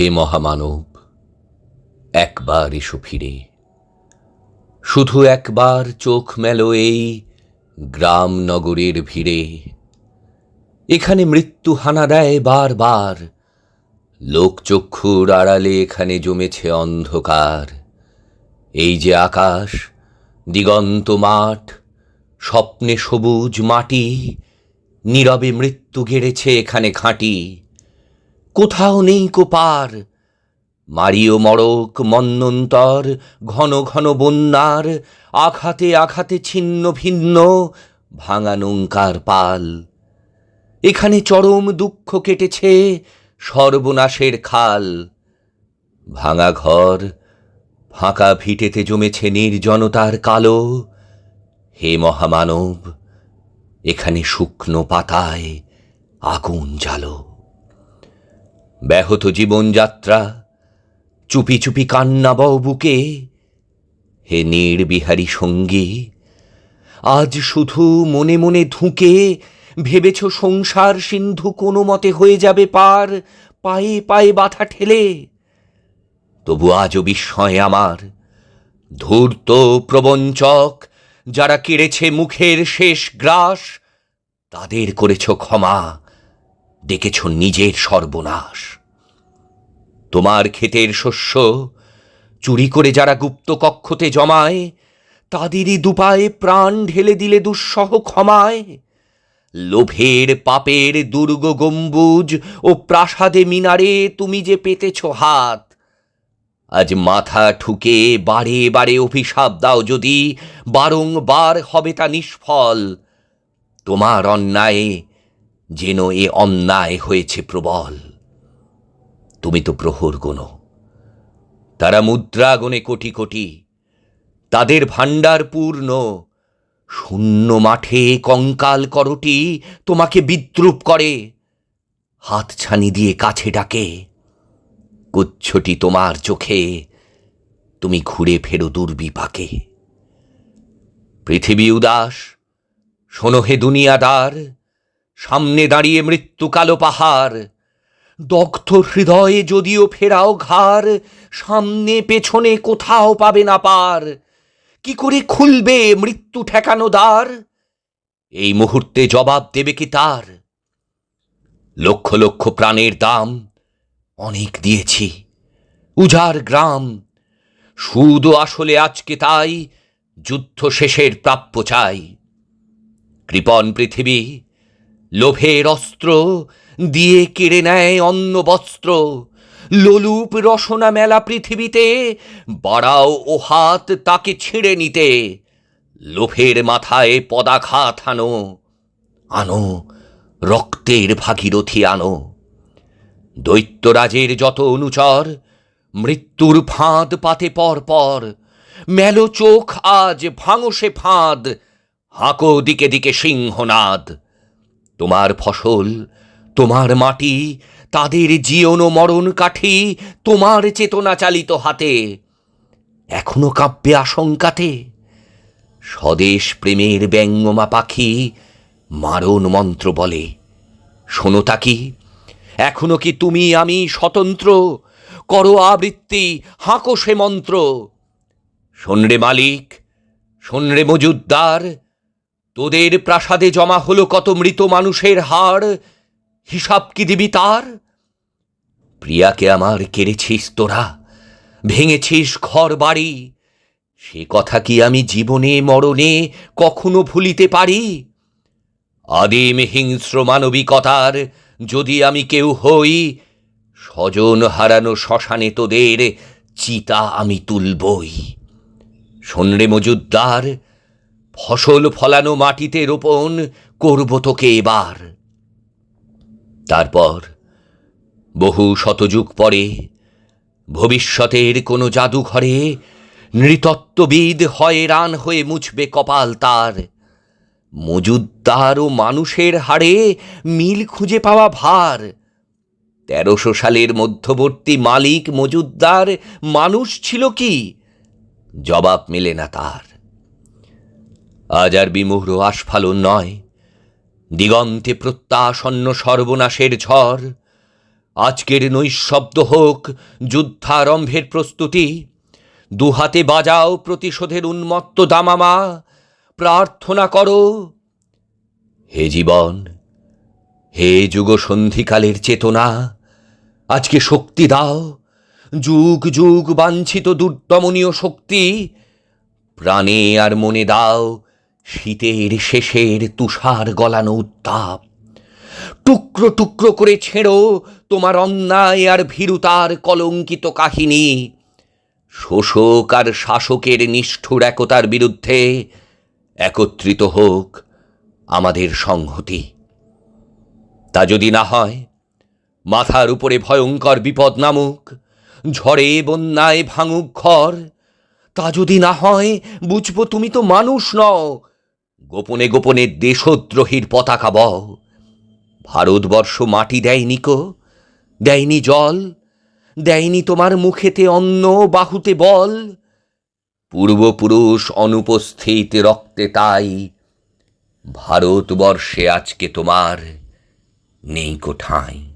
হে মহামানব, একবার এসো ফিরে। শুধু একবার চোখ মেলো এই গ্রাম নগরের ভিড়ে। এখানে মৃত্যু হানা দেয় বারবার। লোকচক্ষুর আড়ালে এখানে জমেছে অন্ধকার। এই যে আকাশ, দিগন্ত মাঠ, স্বপ্নে সবুজ মাটি, নীরবে মৃত্যু গেড়েছে এখানে ঘাঁটি কোথাও নেই কোপার। মারিও মড়ক মন্নন্তর, ঘন ঘন বন্যার, আঘাতে আঘাতে ছিন্ন ভিন্ন, ভাঙা নৌকার পাল। এখানে চরম দুঃখ কেটেছে সর্বনাশের খাল। ভাঙা ঘর, ফাঁকা ভিটেতে জমেছে নির্জনতার কালো। হে মহামানব, এখানে শুকনো পাতায় আগুন জ্বালো। ব্যাহত জীবনযাত্রা, চুপি চুপি কান্না বও বুকে, হে নির্বিহারী সঙ্গী, আজ শুধু মনে মনে ধুঁকে ভেবেছ সংসার সিন্ধু কোনো মতে হয়ে যাবে পার, পায়ে পায়ে বাধা ঠেলে। তবু আজও বিস্ময় আমার, ধূর্ত প্রবঞ্চক যারা কেড়েছে মুখের শেষ গ্রাস, তাদের করেছ ক্ষমা, ডেকেছ নিজের সর্বনাশ। তোমার ক্ষেতের শস্য চুরি করে যারা গুপ্ত কক্ষতে জমায়, তাদেরই দুপায়ে প্রাণ ঢেলে দিলে দুঃসহ ক্ষমায়। লোভের পাপের দুর্গ গম্বুজ ও প্রাসাদে মিনারে তুমি যে পেতেছ হাত, আজ মাথা ঠুকে বারে বারে অভিশাপ দাও যদি বারংবার হবে তা নিষ্ফল। তোমার অন্যায়ে যেন এ অন্যায় হয়েছে প্রবল। তুমি তো প্রহর গোনো তারা মুদ্রা গণে কোটি কোটি, তাদের ভাণ্ডার পূর্ণ। শূন্য মাঠে কঙ্কাল করটি তোমাকে বিদ্রুপ করে। হাত ছানি দিয়ে কাছে ডাকে কুচ্ছটি তোমার চোখে, তুমি ঘুরে ফেরো দুর্বিপাকে। পৃথিবী উদাস, শোনো হে দুনিয়াদার, সামনে দাঁড়িয়ে মৃত্যু কালো পাহাড়। দগ্ধ হৃদয়ে যদিও ফেরাও ঘাড়, সামনে পেছনে কোথাও পাবে না পার। কি করে খুলবে মৃত্যু ঠেকানো দ্বার? এই মুহূর্তে জবাব দেবে কি তার? লক্ষ লক্ষ প্রাণের দাম অনেক দিয়েছি। উজার গ্রাম, সুদ আসলে আজকে তাই যুদ্ধ শেষের প্রাপ্য চাই। কৃপণ পৃথিবী, লোভের অস্ত্র দিয়ে কেড়ে নেয় অন্ন বস্ত্র। লোলুপ রসনা মেলা পৃথিবীতে, বাড়াও ও হাত তাকে ছিঁড়ে নিতে। লোভের মাথায় পদাঘাত আনো আনো, রক্তের ভাগীরথী আনো। দৈত্যরাজের যত অনুচর, মৃত্যুর ফাঁদ পাতে পর পর মেলো চোখ আজ ভাঙো সে ফাঁদ, হাঁকো দিকে দিকে সিংহনাদ। তোমার ফসল তোমার মাটি, তাদের জীবন মরণ কাঠি তোমার চেতনা চালিত হাতে। এখনও কাব্যে আশঙ্কাতে, স্বদেশ প্রেমের ব্যঙ্গমা পাখি মারণ মন্ত্র বলে। শোনো তাকি, এখনও কি তুমি আমি স্বতন্ত্র? করো আবৃত্তি, হাঁকো সে মন্ত্র। শোনরে মালিক শোনরে মজুদ্দার, তোদের প্রাসাদে জমা হলো কত মৃত মানুষের হাড় হিসাব কি দিবি তার? প্রিয়াকে আমার কেড়েছিস তোরা? ভেঙেছিস ঘর বাড়ি? সে কথা কি আমি জীবনে মরণে কখনো ভুলিতে পারি? আদিম হিংস্র মানবিকতার যদি আমি কেউ হই, স্বজন হারানো শ্মশানে তোদের চিতা আমি তুলবই। শোনরে মজুদ্দার, ফসল ফলানো মাটিতে রোপণ করব তোকে এবার। তারপর বহু শতযুগ পরে ভবিষ্যতের কোনো জাদুঘরে নৃতত্ত্ববিদ হয়রান হয়ে মুছবে কপাল তার। মজুদ্দার ও মানুষের হাড়ে মিল খুঁজে পাওয়া ভার। তেরোশো সালের মধ্যবর্তী মালিক মজুদ্দার মানুষ ছিল কি? জবাব মেলে না তার। আজ আর বিমুহ্র আস্ফালন নয়। দিগন্তে প্রত্যাসন্ন সর্বনাশের ঝড়। আজকের নৈশব্দ হোক যুদ্ধারম্ভের প্রস্তুতি। দুহাতে বাজাও প্রতিশোধের উন্মত্ত দামামা। প্রার্থনা করো। হে জীবন, হে যুগ সন্ধিকালের চেতনা, আজকে শক্তি দাও। যুগ যুগ বাঞ্ছিত দুর্দমনীয় শক্তি, প্রাণে আর মনে দাও শীতের শেষের তুষার গলানো উত্তাপ। টুকরো টুকরো করে ছেঁড়ো তোমার অন্যায় আর ভীরুতার কলঙ্কিত কাহিনী। শোষক আর শাসকের নিষ্ঠুর একতার বিরুদ্ধে একত্রিত হোক আমাদের সংহতি। তা যদি না হয়, মাথার উপরে ভয়ঙ্কর বিপদ নামুক, ঝড়ে বন্যায় ভাঙুক ঘর, তা যদি না হয়, বুঝব তুমি তো মানুষ নও গোপনে গোপনে দেশদ্রোহীর পতাকা বও ভারতবর্ষ মাটি দেয়নি কো, দেয়নি জল, দেয়নি তোমার মুখেতে অন্ন বাহুতে বল। পূর্বপুরুষ অনুপস্থিত রক্তে তাই, ভারতবর্ষে আজকে তোমার নেই কো ঠাঁই।